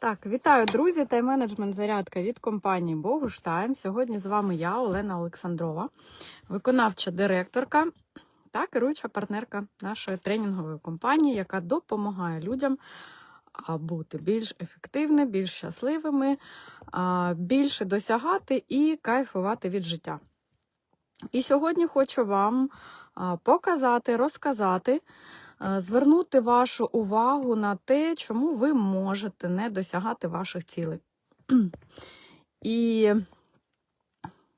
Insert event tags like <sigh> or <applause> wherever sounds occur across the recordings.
Так, вітаю, друзі! Тайм-менеджмент зарядка від компанії Богуштайм. Сьогодні з вами я, Олена Олександрова, виконавча директорка та керуюча партнерка нашої тренінгової компанії, яка допомагає людям бути більш ефективними, більш щасливими, більше досягати і кайфувати від життя. І сьогодні хочу вам показати, розказати. Е, Звернути вашу увагу на те, чому ви можете не досягати ваших цілей. <clears throat> І,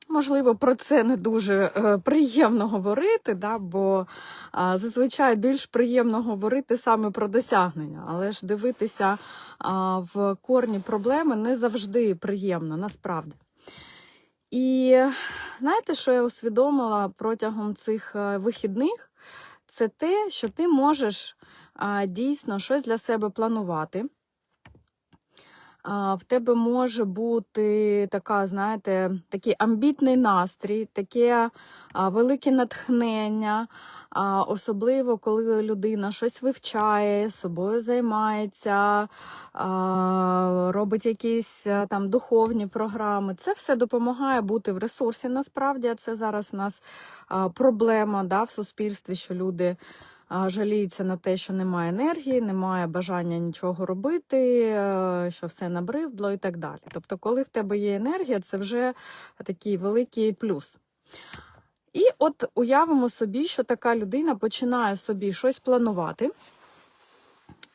можливо, про це не дуже е, приємно говорити, да, бо зазвичай більш приємно говорити саме про досягнення, але ж дивитися в корні проблеми не завжди приємно, насправді. І знаєте, що я усвідомила протягом цих е, вихідних? Це те, що ти можеш а, дійсно щось для себе планувати. В тебе може бути така, знаєте, такий амбітний настрій, таке велике натхнення, особливо коли людина щось вивчає, собою займається, робить якісь там духовні програми. Це все допомагає бути в ресурсі. Насправді це зараз у нас проблема да, в суспільстві, що люди жаліються на те, що немає енергії, немає бажання нічого робити, е, що все набривдло і так далі. Тобто, коли в тебе є енергія, це вже такий великий плюс. І от уявимо собі, що така людина починає собі щось планувати,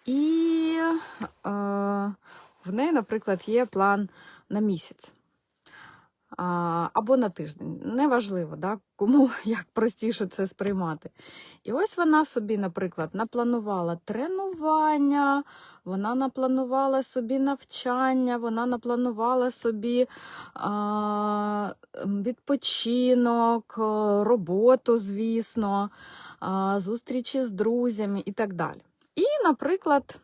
і е, в неї, наприклад, є план на місяць. Або на тиждень. Неважливо, да? кому <laughs> як простіше це сприймати. І ось вона собі, наприклад, напланувала тренування, вона напланувала собі навчання, вона напланувала собі а, відпочинок, роботу, звісно, а, зустрічі з друзями і так далі. І, наприклад,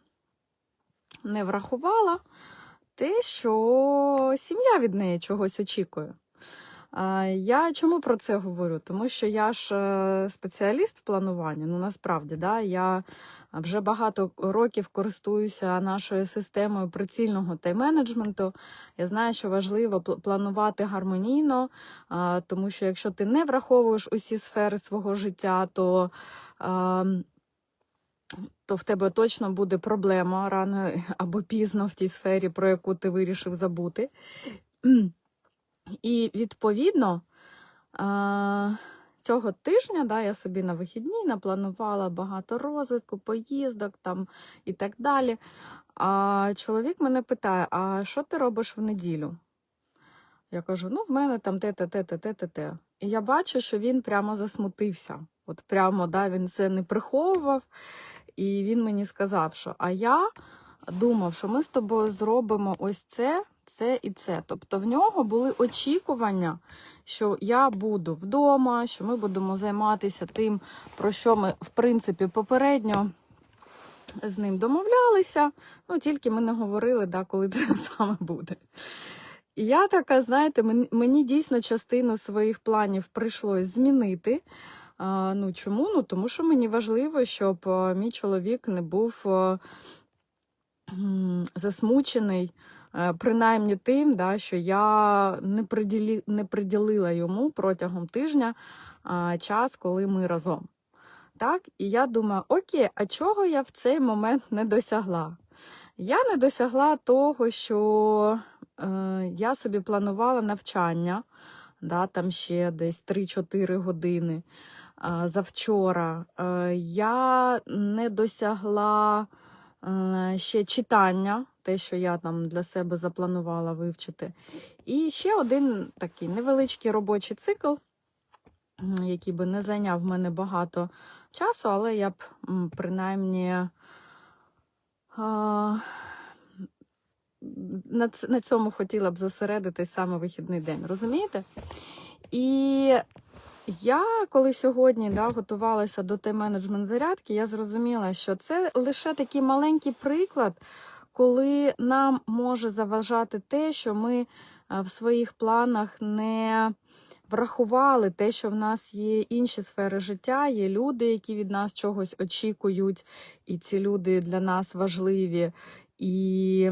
не врахувала те, що сім'я від неї чогось очікує. Я чому про це говорю? Тому що я ж е, спеціаліст в плануванні. Ну насправді, да, я вже багато років користуюся нашою системою прицільного тайм-менеджменту. Я знаю, що важливо планувати гармонійно, тому що якщо ти не враховуєш усі сфери свого життя, то то в тебе точно буде проблема рано або пізно в тій сфері, про яку ти вирішив забути. І відповідно цього тижня да, я собі на вихідні напланувала багато розвитку, поїздок там і так далі. А чоловік мене питає: а що ти робиш в неділю? Я кажу: ну, в мене там те, те, те, те, те, те, те. І я бачу, що він прямо засмутився. От прямо да, він це не приховував. І він мені сказав, що а я думав, що ми з тобою зробимо ось це, це і це. Тобто в нього були очікування, що я буду вдома, що ми будемо займатися тим, про що ми, в принципі, попередньо з ним домовлялися. Ну, тільки ми не говорили, да, коли це <laughs> саме буде. І я така, знаєте, мені, дійсно частину своїх планів прийшлось змінити. Ну чому? Ну тому що мені важливо, щоб мій чоловік не був засмучений, е, принаймні тим, да, що я не, приділі, не приділила йому протягом тижня час, коли ми разом. Так, і я думаю, окей, а чого я в цей момент не досягла? Я не досягла того, що е, я собі планувала навчання, да, там ще десь 3-4 години завчора. Е, Я не досягла е, ще читання, те, що я там для себе запланувала вивчити. І ще один такий невеличкий робочий цикл, який би не зайняв мене багато часу, але я б принаймні. На, на цьому хотіла б зосередитись саме вихідний день, розумієте? І я, коли сьогодні да, готувалася до тайм-менеджмент зарядки, я зрозуміла, що це лише такий маленький приклад, коли нам може заважати те, що ми в своїх планах не врахували те, що в нас є інші сфери життя, є люди, які від нас чогось очікують, і ці люди для нас важливі. І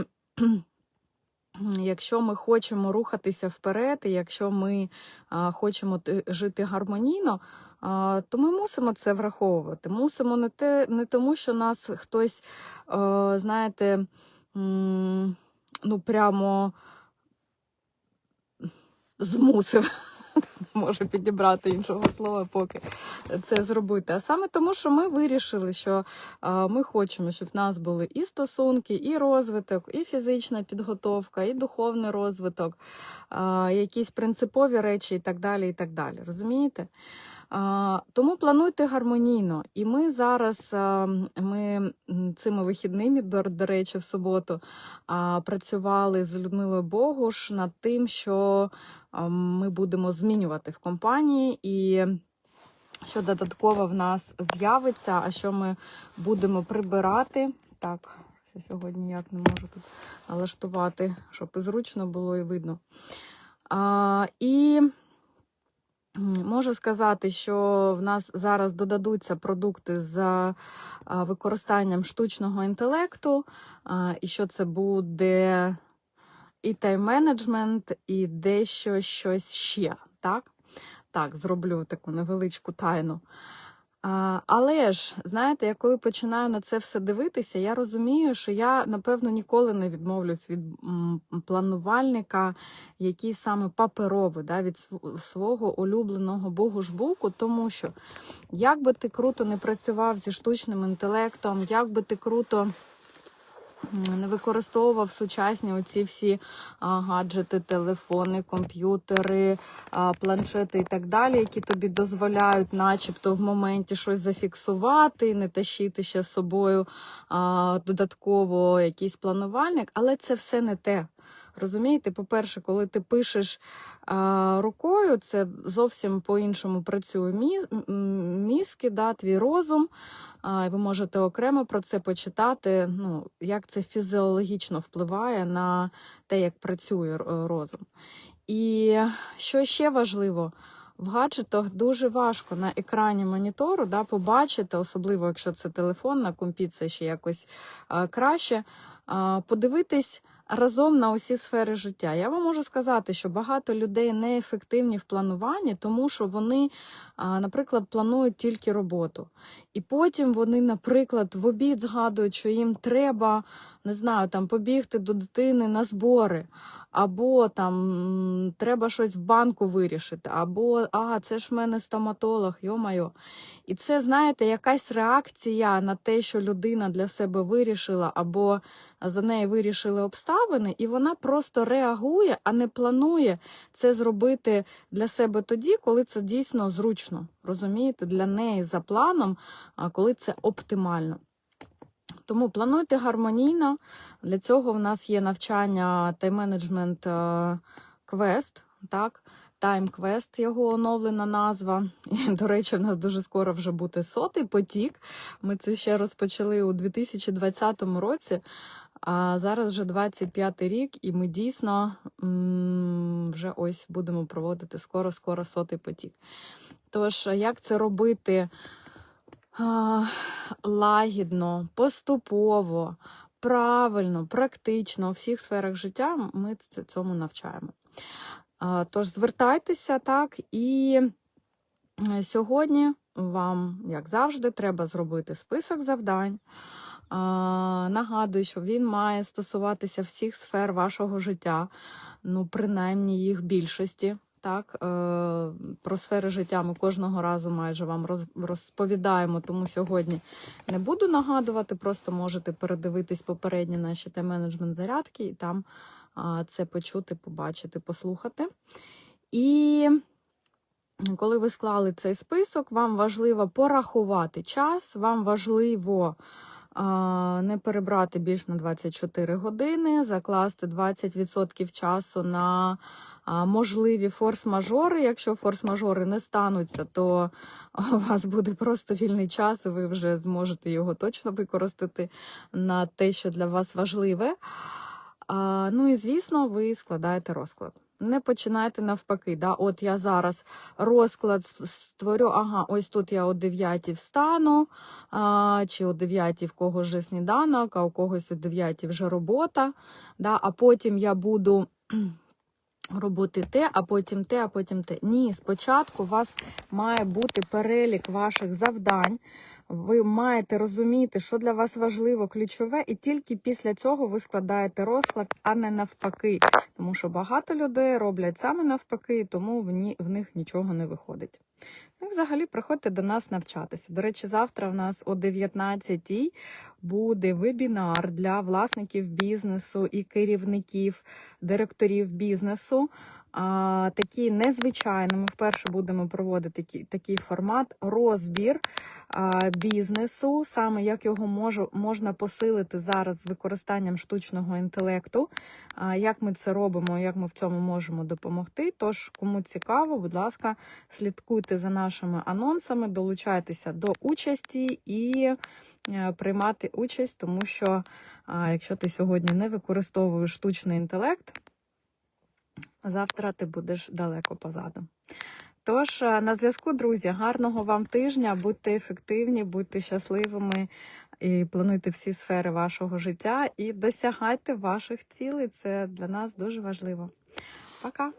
якщо ми хочемо рухатися вперед, і якщо ми хочемо жити гармонійно, то ми мусимо це враховувати. Мусимо не те, не тому, що нас хтось, знаєте, ну прямо змусив. Можу підібрати іншого слова, поки це зробити. А саме тому, що ми вирішили, що а, ми хочемо, щоб в нас були і стосунки, і розвиток, і фізична підготовка, і духовний розвиток, а, якісь принципові речі і так далі. і так далі. Розумієте? Тому плануйте гармонійно. І ми зараз ми цими вихідними, до, до речі, в суботу працювали з Людмилою Богуш над тим, що ми будемо змінювати в компанії і. Що додатково в нас з'явиться, а що ми будемо прибирати. Так, що сьогодні ніяк не можу тут налаштувати, щоб і зручно було і видно. А, і Можу сказати, що в нас зараз додадуться продукти з використанням штучного інтелекту, і що це буде і тайм-менеджмент, і дещо щось ще. Так, так зроблю таку невеличку тайну. Але ж, знаєте, я коли починаю на це все дивитися, я розумію, що я, напевно, ніколи не відмовлюсь від планувальника, який саме паперовий, да, від св- свого улюбленого богу-жбуку, тому що як би ти круто не працював зі штучним інтелектом, як би ти круто не використовував сучасні оці всі гаджети, телефони, комп'ютери, планшети і так далі, які тобі дозволяють, начебто, в моменті щось зафіксувати, не тащити ще з собою додатково якийсь планувальник, але це все не те. Розумієте, по-перше, коли ти пишеш а, рукою, це зовсім по-іншому працює мі, мізки, да, твій розум. Ви можете окремо про це почитати, ну, як це фізіологічно впливає на те, як працює розум. І що ще важливо, в гаджетах дуже важко на екрані монітору да, побачити, особливо якщо це телефон, на компі це ще якось краще, подивитись разом на усі сфери життя. Я вам можу сказати, що багато людей неефективні в плануванні, тому що вони, наприклад, планують тільки роботу. І потім вони, наприклад, в обід згадують, що їм треба, не знаю, там побігти до дитини на збори. Або там треба щось в банку вирішити, або а, це ж в мене стоматолог, йо-майо. І це, знаєте, якась реакція на те, що людина для себе вирішила, або за неї вирішили обставини, і вона просто реагує, а не планує це зробити для себе тоді, коли це дійсно зручно. Розумієте, для неї за планом, коли це оптимально. Тому плануйте гармонійно. Для цього в нас є навчання тайм-менеджмент квест, так? Quest його оновлена назва. І, до речі, в нас дуже скоро вже буде сотий потік. Ми це ще розпочали у 2020 році, а зараз вже 25 рік, і ми дійсно вже ось будемо проводити скоро-скоро сотий потік. Тож, як це робити? Лагідно, поступово, правильно, практично у всіх сферах життя ми цьому навчаємо. Тож звертайтеся так, і е, сьогодні вам, як завжди, треба зробити список завдань. Нагадую, що він має стосуватися всіх сфер вашого життя, ну, принаймні їх більшості. Так, е, про сфери життя ми кожного разу майже вам розповідаємо, тому сьогодні не буду нагадувати, просто можете передивитись попередні наші тайм-менеджмент зарядки і там це почути, побачити, послухати. І коли ви склали цей список, вам важливо порахувати час, вам важливо не перебрати більш на 24 години, закласти 20% часу на можливі форс-мажори. Якщо форс-мажори не стануться, то у вас буде просто вільний час, і ви вже зможете його точно використати на те, що для вас важливе. Ну і звісно, ви складаєте розклад. Не починайте навпаки. Да? От я зараз розклад створю, ага, ось тут я о 9 встану, а, чи о 9 в когось вже сніданок, а у когось о 9 вже робота. Да? А потім я буду робити те, а потім те, а потім те. Ні, спочатку у вас має бути перелік ваших завдань. Ви маєте розуміти, що для вас важливо, ключове, і тільки після цього ви складаєте розклад, а не навпаки. Тому що багато людей роблять саме навпаки, тому в, них нічого не виходить. Ну, взагалі, приходьте до нас навчатися. До речі, завтра в нас о 19-й буде вебінар для власників бізнесу і керівників, директорів бізнесу. А, такі незвичайно. Ми вперше будемо проводити такий, такий формат розбір а, бізнесу, саме як його можу, можна посилити зараз з використанням штучного інтелекту, а, як ми це робимо, як ми в цьому можемо допомогти. Тож, кому цікаво, будь ласка, слідкуйте за нашими анонсами, долучайтеся до участі і е, приймати участь, тому що а, якщо ти сьогодні не використовуєш штучний інтелект, завтра ти будеш далеко позаду. Тож, е, на зв'язку, друзі, гарного вам тижня, будьте ефективні, будьте щасливими і плануйте всі сфери вашого життя і досягайте ваших цілей. Це для нас дуже важливо. Пока!